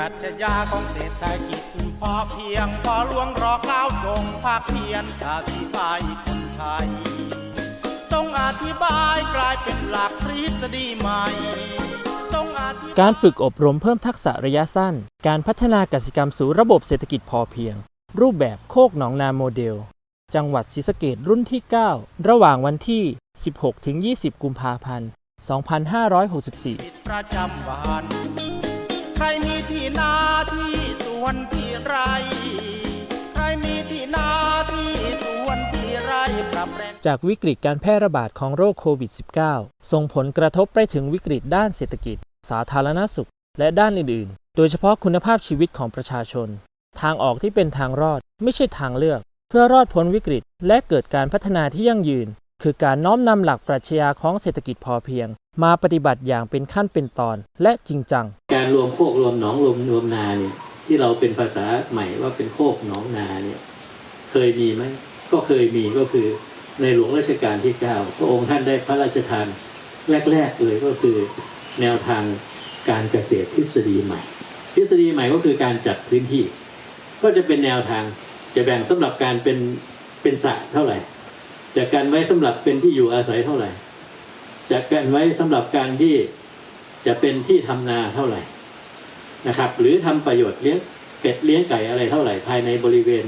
รัชญาของเศรษฐกิจพอเพียงพอหลวงรอข้าวส่งภาคเพียนอธิบายคนไทยต้องอธิบายกลายเป็นหลักทฤษฎีใหม่ต้องอการฝึกอบรมเพิ่มทักษะระยะสั้น การพัฒนากสิกรรมสู่ระบบเศรษฐกิจพอเพียง รูปแบบโคกหนองนาโมเดล จังหวัดศรีสะเกดรุ่นที่ 9 ระหว่างวันที่ 16-20 กุมภาพันธ์ 2564 ระจำวันใครมีที่นาที่สวนที่ไร ใครมีที่นาที่สวนที่ไรปรับแปลงจากวิกฤตการแพร่ระบาดของโรคโควิด -19 ส่งผลกระทบไปถึงวิกฤตด้านเศรษฐกิจ สาธารณสุข และด้านอื่นๆ โดยเฉพาะคุณภาพชีวิตของประชาชน ทางออกที่เป็นทางรอดไม่ใช่ทางเลือก เพื่อรอดพ้นวิกฤต และเกิดการพัฒนาที่ยั่งยืน คือการน้อมนำหลักปรัชญาของเศรษฐกิจพอเพียง มาปฏิบัติอย่างเป็นขั้นเป็นตอนและจริงจัง การรวมโคกรวมหนองรวมรวมนาเนี่ยที่เราเป็นภาษาใหม่ว่าเป็นโคกหนองนาเนี่ยเคยมีไหมก็เคยมีก็คือในหลวงรัชกาลที่เก้าพระองค์ท่านได้พระราชทานแรก ๆ เลยก็คือแนวทางการเกษตรทฤษฎีใหม่ ทฤษฎีใหม่ก็คือการจัดพื้นที่ ก็จะเป็นแนวทางจะแบ่งสำหรับการเป็นเป็นสระเท่าไหร่จะกันไว้สำหรับเป็นที่อยู่อาศัยเท่าไหร่ จะกันไว้สำหรับการที่จะเป็นที่ทำนาเท่าไหร่นะครับ หรือทำประโยชน์เลี้ยงเป็ดเลี้ยงไก่อะไรเท่าไหร่ภายในบริเวณ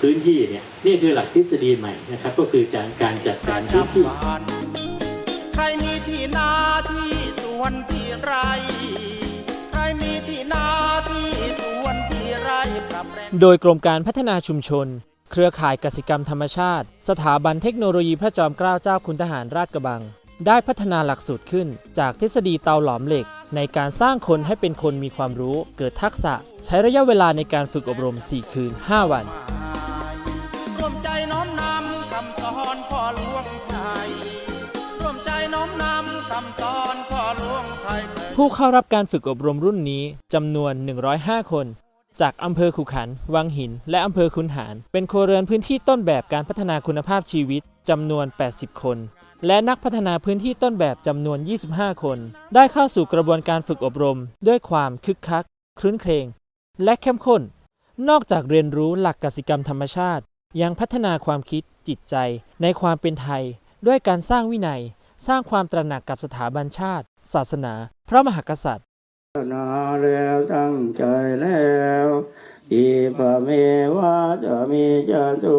พื้นที่เนี่ยนี่คือหลักทฤษฎีใหม่นะครับ ก็คือการการจัดปการระพื้นที่จำวันใครมีที่นาที่สวนที่ไร ใครมีที่นาที่สวนที่ไรปรับแปลงโดยกรมการพัฒนาชุมชน เครือข่ายกสิกรรมธรรมชาติ สถาบันเทคโนโลยีพระจอมเกล้าเจ้าคุณทหารราชกระบัง ได้พัฒนาหลักสูตรขึ้น จากทฤษฎีเตาหลอมเหล็ก ในการสร้างคนให้เป็นคนมีความรู้ เกิดทักษะ ใช้ระยะเวลาในการฝึกอบรม 4 คืน 5 วันร่วมใจน้อมนำคำสอนพ่อหลวงไทยร่วมใจน้อมนำคำสอนพ่อหลวงไทยผู้เข้ารับการฝึกอบรมรุ่นนี้จำนวน 105 คน จากอำเภอขุขันธ์วังหิน และอำเภอคุนหาร เป็นครัวเรือนพื้นที่ต้นแบบการพัฒนาคุณภาพชีวิตจำนวน 80 คน และนักพัฒนาพื้นที่ต้นแบบจำนวน 25 คน ได้เข้าสู่กระบวนการฝึกอบรม ด้วยความคึกคัก ครื้นเครง และเข้มข้น นอกจากเรียนรู้หลักกสิกรรมธรรมชาติ ยังพัฒนาความคิดจิตใจ ในความเป็นไทย ด้วยการสร้างวินัย สร้างความตระหนักกับสถาบันชาติ ศาสนา พระมหากษัตริย์นาแล้วตั้งใจแล้วที่พระเมวาจะมีจะดู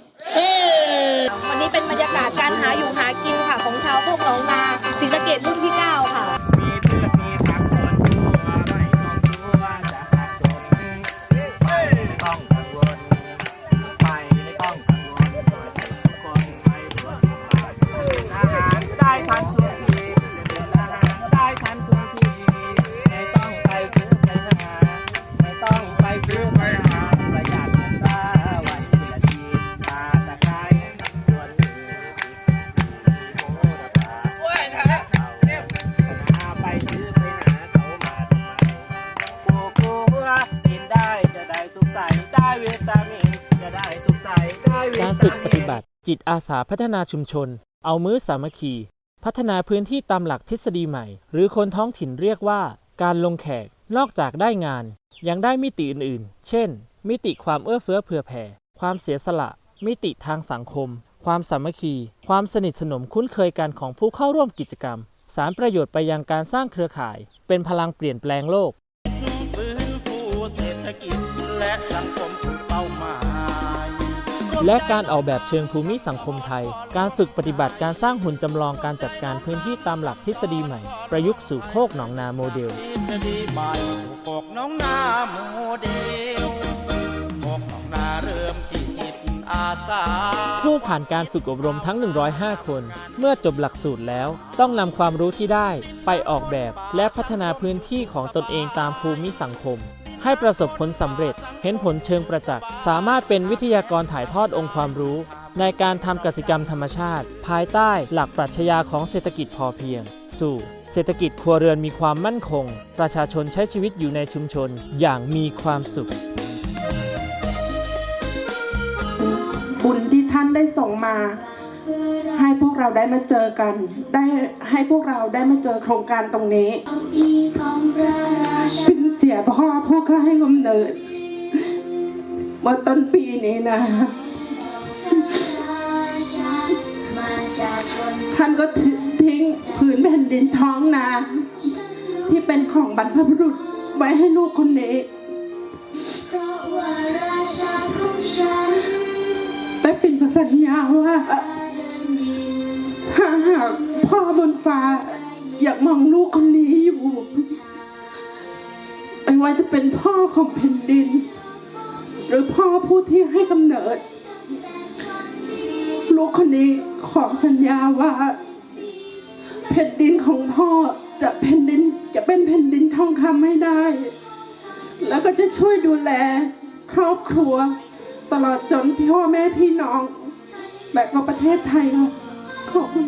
นี้เป็นบรรยากาศการหาอยู่หากินค่ะของชาวพวกหนองนาศรีสะเกดรุ่นที่ 9 ค่ะ การฝึกปฏิบัติ จิตอาสาพัฒนาชุมชน เอามือสามัคคี พัฒนาพื้นที่ตามหลักทฤษฎีใหม่ หรือคนท้องถิ่นเรียกว่า การลงแขก นอกจากได้งาน ยังได้มิติอื่นๆ เช่น มิติความเอื้อเฟื้อเผื่อแผ่ ความเสียสละ มิติทางสังคม ความสามัคคี ความสนิทสนมคุ้นเคยกันของผู้เข้าร่วมกิจกรรม สารประโยชน์ไปยังการสร้างเครือข่าย เป็นพลังเปลี่ยนแปลงโลก และการออกแบบเชิงภูมิสังคมไทย การฝึกปฏิบัติการสร้างหุ่นจำลองการจัดการพื้นที่ตามหลักทฤษฎีใหม่ ประยุกต์สู่โคกหนองนาโมเดลทฤษฎีใหม่สู่กกน้องนาโมเดลกกน้องนาเริ่มที่จิตอาสาผู้ผ่านการฝึกอบรมทั้ง 105 คน เมื่อจบหลักสูตรแล้ว ต้องนำความรู้ที่ได้ ไปออกแบบและพัฒนาพื้นที่ของตนเองตามภูมิสังคม ให้ประสบผลสำเร็จ เห็นผลเชิงประจักษ์ สามารถเป็นวิทยากรถ่ายทอดองค์ความรู้ ในการทำกสิกรรมธรรมชาติ ภายใต้หลักปรัชญาของเศรษฐกิจพอเพียง สู่ เศรษฐกิจครัวเรือนมีความมั่นคง ประชาชนใช้ชีวิตอยู่ในชุมชนอย่างมีความสุข บุญที่ท่านได้ส่งมาให้พวกเราได้มาเจอกัน ได้ให้พวกเราได้มาเจอโครงการตรงนี้ เป็นเสียพ่อผู้ก็ให้กำเนิดเมื่อต้นปีนี้นะ ท่านก็ทิ้งผืนแผ่นดินท้องนา ที่เป็นของบรรพบุรุษไว้ให้ลูกคนนี้แต่เป็นสัญญาว่าหากพ่อบนฟ้าอยากมองลูกคนนี้อยู่ ไม่ว่าจะเป็นพ่อของแผ่นดิน หรือพ่อผู้ที่ให้กำเนิด ลูกคนนี้ขอสัญญาว่าแผ่นดินของพ่อจะแผ่นดินจะเป็นแผ่นดินทองคำให้ได้ แล้วก็จะช่วยดูแลครอบครัว ตลอดจนพ่อแม่พี่น้อง แบบก็ประเทศไทยค่ะขอบคุณ